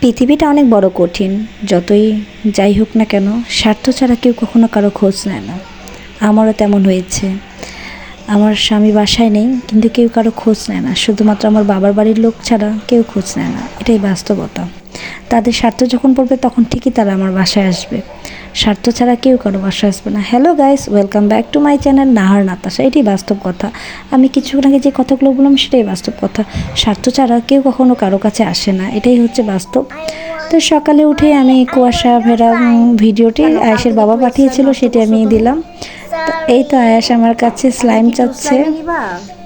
পৃথিবীটা অনেক বড় কঠিন। যতই যাই হোক না কেন, স্বার্থ ছাড়া কেউ কখনো কারও খোঁজ নেয় না। আমারও তেমন হয়েছে। আমার স্বামী বাসায় নেই, কিন্তু কেউ কারও খোঁজ নেয় না। শুধুমাত্র আমার বাবার বাড়ির লোক ছাড়া কেউ খোঁজ নেয় না। এটাই বাস্তবতা। তাদের স্বার্থ যখন পড়বে, তখন ঠিকই তারা আমার বাসায় আসবে। স্বার্থ ছাড়া কেউ কারও বাসায় আসবে না। Hello guys welcome back to my channel Nahar Natasha এটাই বাস্তব কথা। আমি কিছুক্ষণ আগে যে কথাগুলো বললাম, সেটাই বাস্তব কথা। স্বার্থ ছাড়া কেউ কখনো কারও কাছে আসে না। এটাই হচ্ছে বাস্তব। তো সকালে উঠে আমি কুয়াশা ভেরা ভিডিওটি আয়েশের বাবা পাঠিয়েছিল, সেটি আমি দিলাম। এই তো আয়াস আমার কাছে স্লাইম চাচ্ছে।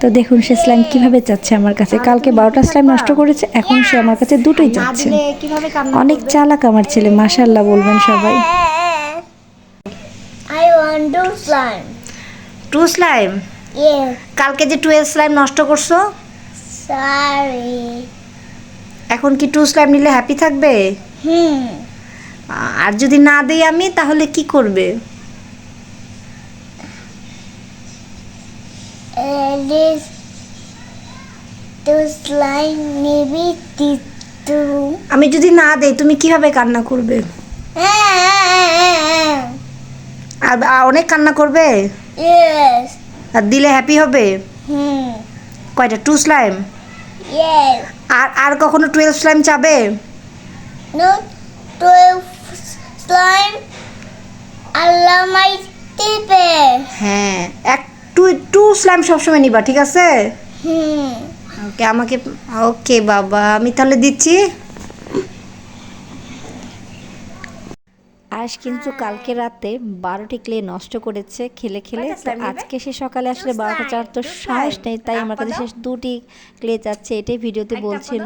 তো দেখুন সে স্লাইম কীভাবে চাচ্ছে আমার কাছে? কালকে বারোটা স্লাইম নষ্ট করেছে এখন সে আমার কাছে দুটোই চাচ্ছে। অনেক চালাক আমার ছেলে মাশাল্লাহ বলবেন সবাই। I want to slime? কালকে যে টুয়েলভ স্লাইম নষ্ট করছ? এখন কি টু স্লাইম নিলে হ্যাপি থাকবে. আর যদি না দেই আমি তাহলে কি করবে? This to slime maybe too. আমি যদি না দেই তুমি কীভাবে কান্না করবে আর আর অনেক কান্না করবে Yes. আর দিলে হ্যাপি হবে Hmm. কয়টা টু স্লাইম Yes. আর আর কখনো টুয়েলভ স্লাইম চাবে No slime. Allah my tipe. হ্যাঁ এক টু টু স্লাইম সবসময় নিবা ঠিক আছে. ওকে আমাকে ওকে বাবা আমি তাহলে দিচ্ছি। আজ কিন্তু কালকে রাতে বারোটি ক্লে নষ্ট করেছে খেলে খেলে। আজকে সে সকালে আসলে বারোটা চার তো সাহস নেই তাই আমার কাছে শেষ দুটি ক্লে যাচ্ছে এটাই ভিডিওতে বলছিল।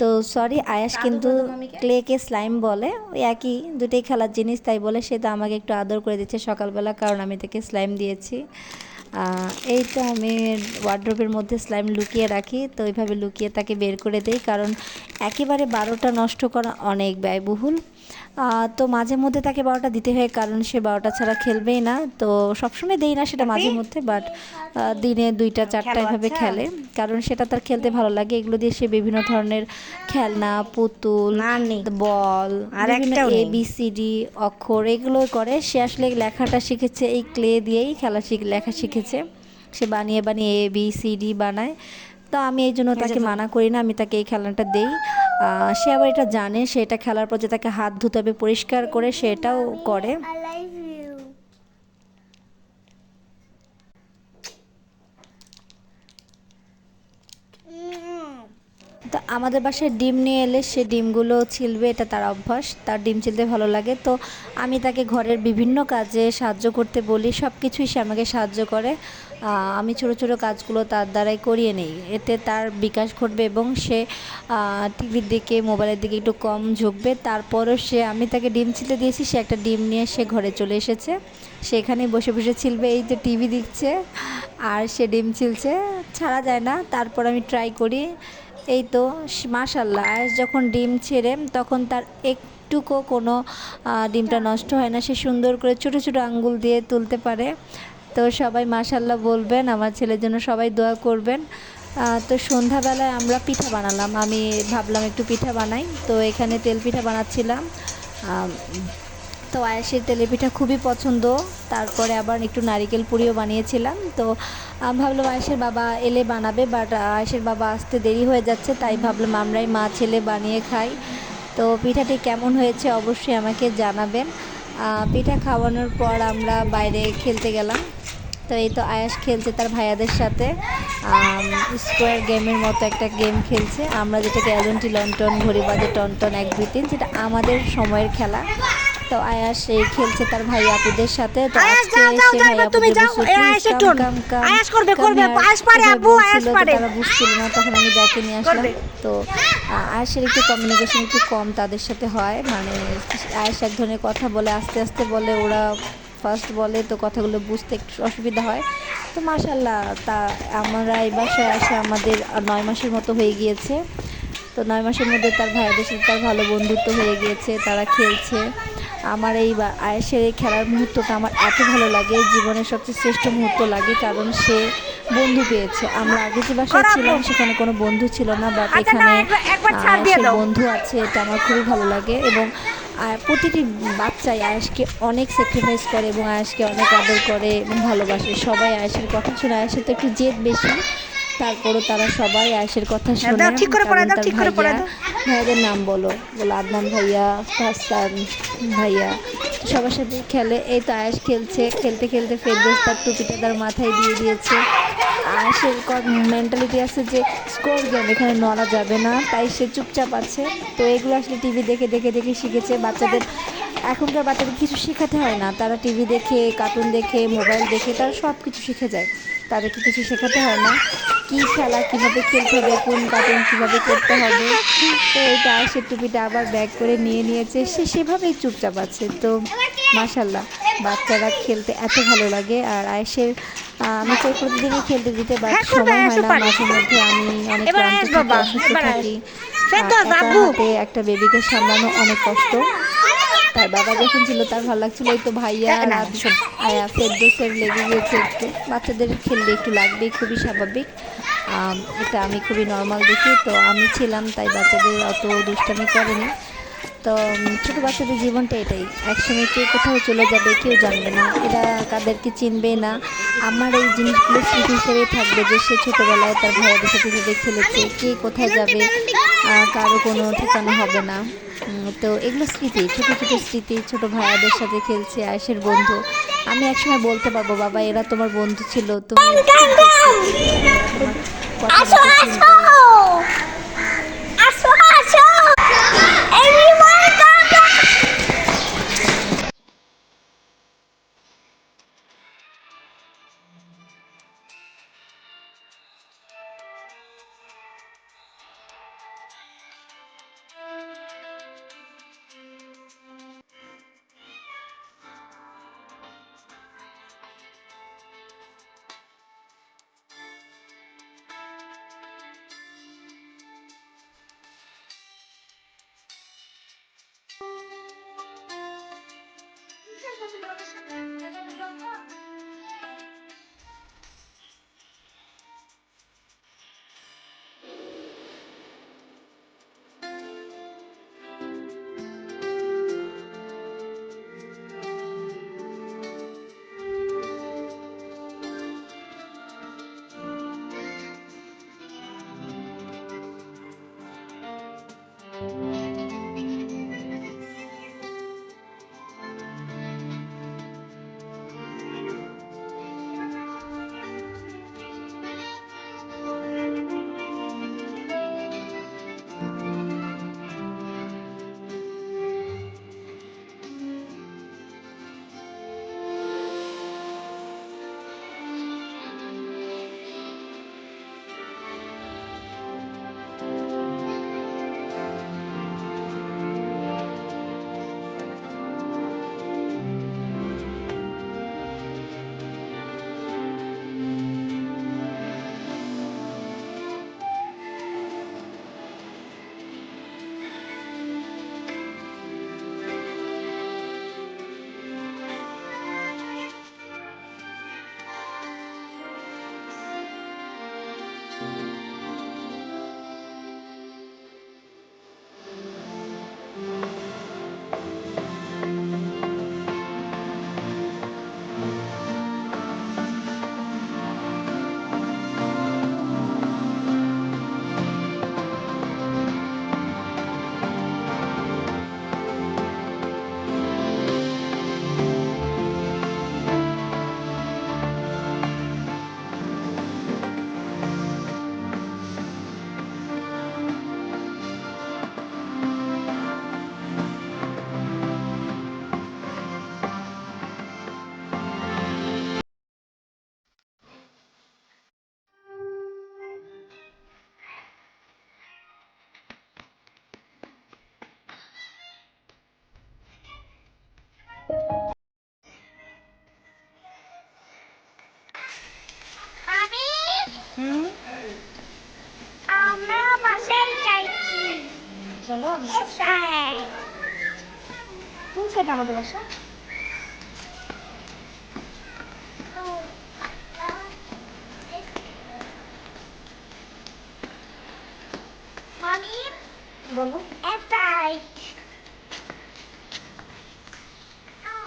তো সরি আয়াস কিন্তু ক্লেকে স্লাইম বলে ওই একই দুটোই খেলার জিনিস তাই বলে সে তো আমাকে একটু আদর করে দিচ্ছে সকালবেলা কারণ আমি তাকে স্লাইম দিয়েছি। এই তো আমি ওয়ার্ড্রোবের মধ্যে স্লাইম লুকিয়ে রাখি, তো ওইভাবে লুকিয়ে তাকে বের করে দেই, কারণ একেবারে বারোটা নষ্ট করা অনেক ব্যয়বহুল। তো মাঝে মধ্যে তাকে বারোটা দিতে হয় কারণ সে বারোটা ছাড়া খেলবেই না। তো সবসময় দেই না সেটা মাঝে মধ্যে বাট দিনে দুইটা চারটা এভাবে খেলে। কারণ সেটা তার খেলতে ভালো লাগে। এগুলো দিয়ে সে বিভিন্ন ধরনের খেলনা পুতুল ball A B C D অক্ষর এগুলো করে। সে আসলে লেখাটা শিখেছে এই ক্লে দিয়েই খেলা শিখ লেখা শিখেছে। সে বানিয়ে বানিয়ে এ বি সি ডি বানায়। তো আমি এই জন্য তাকে মানা করি না আমি তাকে এই খেলনাটা দেই। সে আবার এটা জানে, সে এটা খেলার পর যে তাকে হাত ধুতে হবে পরিষ্কার করে, সেটাও করে। আমাদের বাসায় ডিম নিয়ে এলে সে ডিমগুলো ছিলবে, এটা তার অভ্যাস, তার ডিম ছিলতে ভালো লাগে। তো আমি তাকে ঘরের বিভিন্ন কাজে সাহায্য করতে বলি সব কিছুই সে আমাকে সাহায্য করে। আমি ছোট ছোট কাজগুলো তার দ্বারাই করিয়ে নেই। এতে তার বিকাশ ঘটবে এবং সে টিভির দিকে মোবাইলের দিকে একটু কম ঝুঁকবে। তারপরও সে, আমি তাকে ডিম ছিলতে দিয়েছি, সে একটা ডিম নিয়ে সে ঘরে চলে এসেছে। সেখানেই বসে বসে ছিলবে, এই যে টিভি দিচ্ছে, আর সে ডিম ছিলছে, ছাড়া যায় না। তারপর আমি ট্রাই করি এই তো মাশাল্লাহ আয়াস যখন ডিম ছেড়ে, তখন তার একটুকু কোনো ডিমটা নষ্ট হয় না। সে সুন্দর করে ছোট ছোট আঙ্গুল দিয়ে তুলতে পারে। তো সবাই মাশাল্লাহ বলবেন, আমার ছেলের জন্য সবাই দোয়া করবেন। তো সন্ধ্যাবেলায় আমরা পিঠা বানালাম। আমি ভাবলাম একটু পিঠা বানাই। তো এখানে তেল পিঠা বানাচ্ছিলাম। তো আয়েসের তেলে পিঠা খুবই পছন্দ। তারপরে আবার একটু নারিকেল পুরিও বানিয়েছিলাম। তো ভাবলাম আয়েসের বাবা এলে বানাবে বাট আয়েসের বাবা আসতে দেরি হয়ে যাচ্ছে, তাই ভাবলাম আমরাই মা ছেলে বানিয়ে খাই। তো, পিঠাটি কেমন হয়েছে অবশ্যই আমাকে জানাবেন। পিঠা খাওয়ানোর পর আমরা বাইরে খেলতে গেলাম। তো, এই তো আয়াস খেলছে তার ভাইয়াদের সাথে। স্কোয়ার গেমের মতো একটা গেম খেলছে। আমরা যেটাকে এলন্টি লন্টন ঘড়ি বাজে টনটন এক দুই তিন, যেটা আমাদের সময়ের খেলা। তো আয়াস এই খেলছে তার ভাই আপুদের সাথে তো আজকে সে যাও, ভাই তুমি আপুদের যাও। বলছে, এ, "Please আয়াসের come, turn। come, come, আয়াস করবে, করবে। here." আয়াস পারে, আব্বু, আয়াস পারে। তারা বুঝছিল না তখন আমি ডেকে নিয়ে আসলাম তো আয়াসের একটু কমিউনিকেশন একটু কম তাদের সাথে হয় মানে আয়াস এক ধরনের কথা বলে আস্তে আস্তে বলে ওরা ফার্স্ট বলে তো কথাগুলো বুঝতে একটু অসুবিধা হয় তো মাশাল্লাহ তা আমরা এই বাসায় আসে আমাদের নয় মাসের মতো হয়ে গিয়েছে তো নয় মাসের মধ্যে তার ভাইয়াদের সাথে তার ভালো বন্ধুত্ব হয়ে গিয়েছে তারা খেলছে আমার এই বা- আয়েশের এই খেলার মুহূর্তটা আমার এত ভালো লাগে জীবনের সবচেয়ে শ্রেষ্ঠ মুহূর্ত লাগে কারণ সে বন্ধু পেয়েছে। আমরা আগে যে বাসায় ছিলাম সেখানে কোনো বন্ধু ছিল না বাট আচ্ছা, এখানে বন্ধু আছে এটা আমার খুবই ভালো লাগে এবং প্রতিটি বাচ্চাই আয়েশকে অনেক স্যাক্রিফাইস করে এবং আয়েশকে অনেক আদর করে এবং ভালোবাসে। সবাই আয়েশের কথা শুনে আয়েশের তো একটু জেদ বেশি তারপরও তারা সবাই আয়েশের কথা শুনে দাও, ঠিক করে পড়ায় দাও, ঠিক করে পড়ায় ভাইয়া- দাও। ভাইয়াদের নাম বলো বলো আদনান ভাইয়া হাসান ভাইয়া। সবার সাথে খেলে এই তো আয়াস খেলছে খেলতে খেলতে ফেরদোস তার টুপিটা তার মাথায় দিয়ে দিয়েছে। আয়াসের মেন্টালিটি আছে যে স্কোর গেম এখানে নড়া যাবে না তাই সে চুপচাপ আছে। তো এগুলো আসলে টিভি দেখে দেখে দেখে শিখেছে বাচ্চাদের এখনকার বাচ্চাদের কিছু শেখাতে হয় না। তারা টিভি দেখে কার্টুন দেখে মোবাইল দেখে তারা সব কিছু শিখে যায়। তাদেরকে কিছু শেখাতে হয় না। কি খেলা কীভাবে খেলতে হবে কোন কার্টুন কীভাবে করতে হবে। তো এটা আয়েসের টুপিটা আবার ব্যাগ করে নিয়ে নিয়েছে। সে সেভাবেই চুপচাপ আছে। তো মাশাল্লাহ বাচ্চারা খেলতে এত ভালো লাগে। আর আয়েসের আমি চাই প্রতিদিনই খেলতে দিতে বাট হ্যাঁ, সময় হয় না মাঝে মধ্যে আমি অনেক ক্লান্ত থাকি, একটা বেবিকে সামলানো অনেক কষ্ট। তার বাবা যখন ছিল তার ভালো লাগছিল। এই তো ভাইয়া। আয়া ফেরদোসের লেগে গিয়েছে একটু। বাচ্চাদের খেললে একটু লাগবেই খুবই স্বাভাবিক। এটা আমি খুবই নর্মাল দেখি। তো আমি ছিলাম তাই বাচ্চাদের অত দুষ্টামি করেনি। তো ছোটো বাচ্চাদের জীবনটা এটাই। একসময় কে কোথাও চলে যাবে কেউ জানবে না। এরা কাদেরকে চিনবে না। আমার এই জিনিসগুলো স্মৃতি হিসেবেই থাকবে যে সে ছোটোবেলায় তার ভাইয়াদের সাথে ভেবে খেলেছে কে কোথায় যাবে কারও কোনো ঠিকানা হবে না। তো এগুলো স্মৃতি ছোটো ছোটো স্মৃতি ছোটো ভাইয়াদের সাথে খেলছে আয়েসের বন্ধু। আমি একসময় বলতে পারব বাবা এরা তোমার বন্ধু ছিল তুমি আমি চলো কোন সাইড আমাদের বাসা? বলো। a fight. Oh,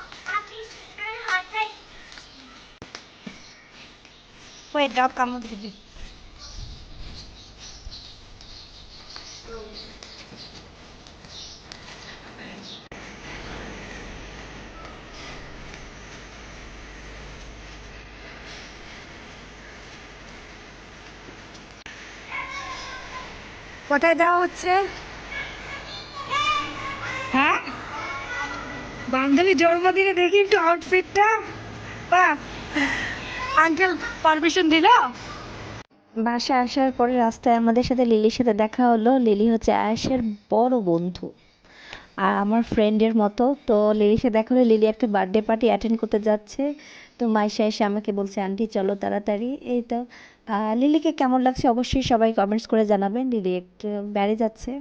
কোথায় দেওয়া হচ্ছে? হ্যাঁ? বান্ধবী জন্মদিনে দেখি একটু আউটফিটটা বা আঙ্কেল পারমিশন দিল? বাসায় আসার পরে রাস্তায় আমাদের সাথে লিলির সাথে দেখা হলো। লিলি হচ্ছে আয়েশের বড় বন্ধু। আর আমার ফ্রেন্ডের মতো। তো লিলির সাথে দেখা হলো। লিলি একটা বার্থডে পার্টি অ্যাটেন্ড করতে যাচ্ছে। তো মাইশা এসে আমাকে বলছে, আন্টি, চলো তাড়াতাড়ি। এই তো লিলিকে কেমন লাগছে? অবশ্যই সবাই কমেন্টস করে জানাবেন। লিলি একটু বেড়ে যাচ্ছে।